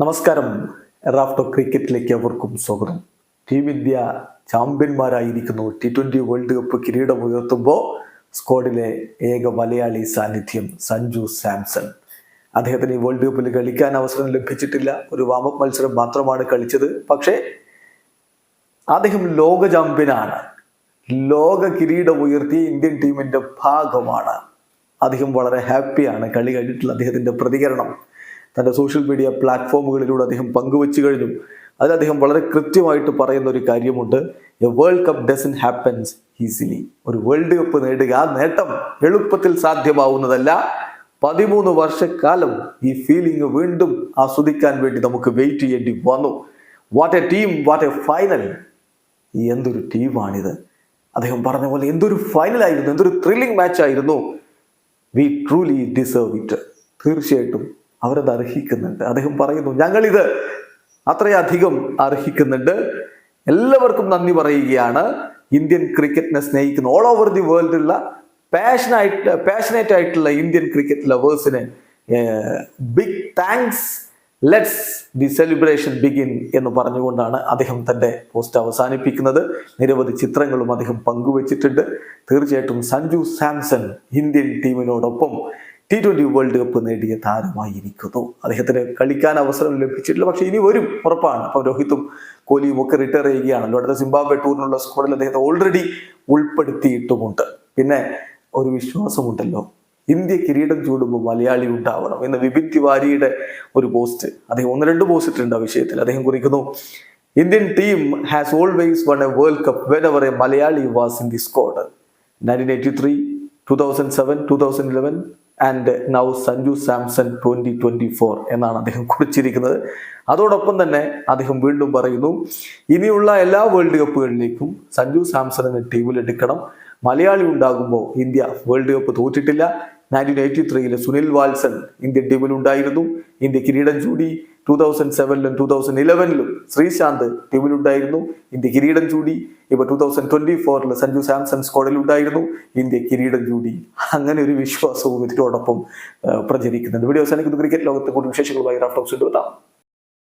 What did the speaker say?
നമസ്കാരം. എറാഫ്റ്റോ ക്രിക്കറ്റിലേക്ക് അവർക്കും സ്വാഗതം. ടീം ഇന്ത്യ ചാമ്പ്യന്മാരായിരിക്കുന്നു. ടി ട്വന്റി വേൾഡ് കപ്പ് കിരീടം ഉയർത്തുമ്പോൾ സ്ക്വാഡിലെ ഏക മലയാളി സാന്നിധ്യം സഞ്ജു സാംസൺ. അദ്ദേഹത്തിന് ഈ വേൾഡ് കപ്പിൽ കളിക്കാൻ അവസരം ലഭിച്ചിട്ടില്ല. ഒരു വാമപ്പ് മത്സരം മാത്രമാണ് കളിച്ചത്. പക്ഷേ അദ്ദേഹം ലോക ചാമ്പ്യനാണ്. ലോക കിരീടം ഉയർത്തിയ ഇന്ത്യൻ ടീമിന്റെ ഭാഗമാണ്. അദ്ദേഹം വളരെ ഹാപ്പിയാണ് കളി കഴിഞ്ഞിട്ടുള്ള അദ്ദേഹത്തിന്റെ പ്രതികരണം. തന്റെ സോഷ്യൽ മീഡിയ പ്ലാറ്റ്ഫോമുകളിലൂടെ അദ്ദേഹം പങ്കുവച്ചു കഴിഞ്ഞു. അതിൽ അദ്ദേഹം വളരെ കൃത്യമായിട്ട് പറയുന്ന ഒരു കാര്യമുണ്ട്. A World Cup doesn't happens easily ഒരു വേൾഡ് കപ്പ് നേടുക ആ നേട്ടം എളുപ്പത്തിൽ സാധ്യമാവുന്നതല്ല. പതിമൂന്ന് വർഷക്കാലം ഈ ഫീലിംഗ് വീണ്ടും ആസ്വദിക്കാൻ വേണ്ടി നമുക്ക് വെയിറ്റ് ചെയ്യേണ്ടി വന്നു. What a team what a final എന്തൊരു ടീമാണിത്. അദ്ദേഹം പറഞ്ഞ പോലെ എന്തൊരു ഫൈനലായിരുന്നു എന്തൊരു ത്രില്ലിംഗ് മാച്ചായിരുന്നു വി ട്രൂലി ഡിസേർവ് ഇറ്റ് തീർച്ചയായിട്ടും അവരത് അർഹിക്കുന്നുണ്ട്. അദ്ദേഹം പറയുന്നു ഞങ്ങളിത് അത്രയധികം അർഹിക്കുന്നുണ്ട്. എല്ലാവർക്കും നന്ദി പറയുകയാണ്. ഇന്ത്യൻ ക്രിക്കറ്റിനെ സ്നേഹിക്കുന്ന ഓൾ ഓവർ ദി വേൾഡിലുള്ള പാഷനായിട്ട് പാഷനേറ്റ് ആയിട്ടുള്ള Indian cricket ലവേഴ്സിന് big thanks let's the celebration begin എന്ന് പറഞ്ഞുകൊണ്ടാണ് അദ്ദേഹം തന്റെ പോസ്റ്റ് അവസാനിപ്പിക്കുന്നത്. നിരവധി ചിത്രങ്ങളും അദ്ദേഹം പങ്കുവച്ചിട്ടുണ്ട്. തീർച്ചയായിട്ടും സഞ്ജു സാംസൺ ഇന്ത്യൻ ടീമിനോടൊപ്പം ടി ട്വന്റി വേൾഡ് കപ്പ് നേടിയ താരമായിരിക്കുന്നു. അദ്ദേഹത്തിന് കളിക്കാൻ അവസരം ലഭിച്ചിട്ടില്ല. പക്ഷേ ഇനി വരും. ഉറപ്പാണ്. അപ്പം രോഹിത്തും കോഹ്ലിയും ഒക്കെ റിട്ടയർ ചെയ്യുകയാണല്ലോ. അടുത്ത സിംബാബ്വെ ടൂറിനുള്ള സ്ക്വാഡിൽ അദ്ദേഹത്തെ ഓൾറെഡി ഉൾപ്പെടുത്തിയിട്ടുമുണ്ട്. പിന്നെ ഒരു വിശ്വാസമുണ്ടല്ലോ. ഇന്ത്യ കിരീടം ചൂടുമ്പോൾ മലയാളി ഉണ്ടാവണം എന്ന വിപിൻ തിവാരിയുടെ ഒരു പോസ്റ്റ് അദ്ദേഹം ഒന്ന് രണ്ട് പോസ്റ്റ് ഇട്ടിട്ടുണ്ട് ആ വിഷയത്തിൽ. അദ്ദേഹം കുറിക്കുന്നു Indian team has always won a World Cup when ever a Malayali was in the squad nineteen eighty three two thousand seven two thousand eleven and now Sanju Samson twenty twenty four എന്നാണ് അദ്ദേഹം കുറിച്ചിരിക്കുന്നത്. അതോടൊപ്പം തന്നെ അദ്ദേഹം വീണ്ടും പറയുന്നു ഇനിയുള്ള എല്ലാ world കപ്പുകളിലേക്കും Sanju Samson എന്ന ടീമിൽ എടുക്കണം. മലയാളി ഉണ്ടാകുമ്പോൾ ഇന്ത്യ വേൾഡ് കപ്പ് തോറ്റിട്ടില്ല. നയന്റീൻ എയ്റ്റി ത്രീയിൽ സുനിൽ വാത്സൺ ഇന്ത്യൻ ടീമിൽ ഉണ്ടായിരുന്നു. ഇന്ത്യ കിരീടം ചൂടി ടൂ തൗസൻഡ് സെവനിലും ടൂ തൗസൻഡ് ഇലവനിലും ശ്രീശാന്ത് ടീമിലുണ്ടായിരുന്നു ഇന്ത്യ കിരീടം ചൂടി. ഇപ്പൊ ടൂ തൗസൻഡ് ട്വന്റി ഫോറിൽ സഞ്ജു സാംസൺ സ്കോഡിലുണ്ടായിരുന്നു ഇന്ത്യ കിരീടം ചൂടി. അങ്ങനെ ഒരു വിശ്വാസവും ഇതിനോടൊപ്പം പ്രചരിക്കുന്നുണ്ട്. വീഡിയോ അവസാനിക്കുന്നു. ക്രിക്കറ്റ് ലോകത്തെ കൂടുതൽ വിശേഷങ്ങളുമായി റാഫ്റ്റോക്സ് എത്താം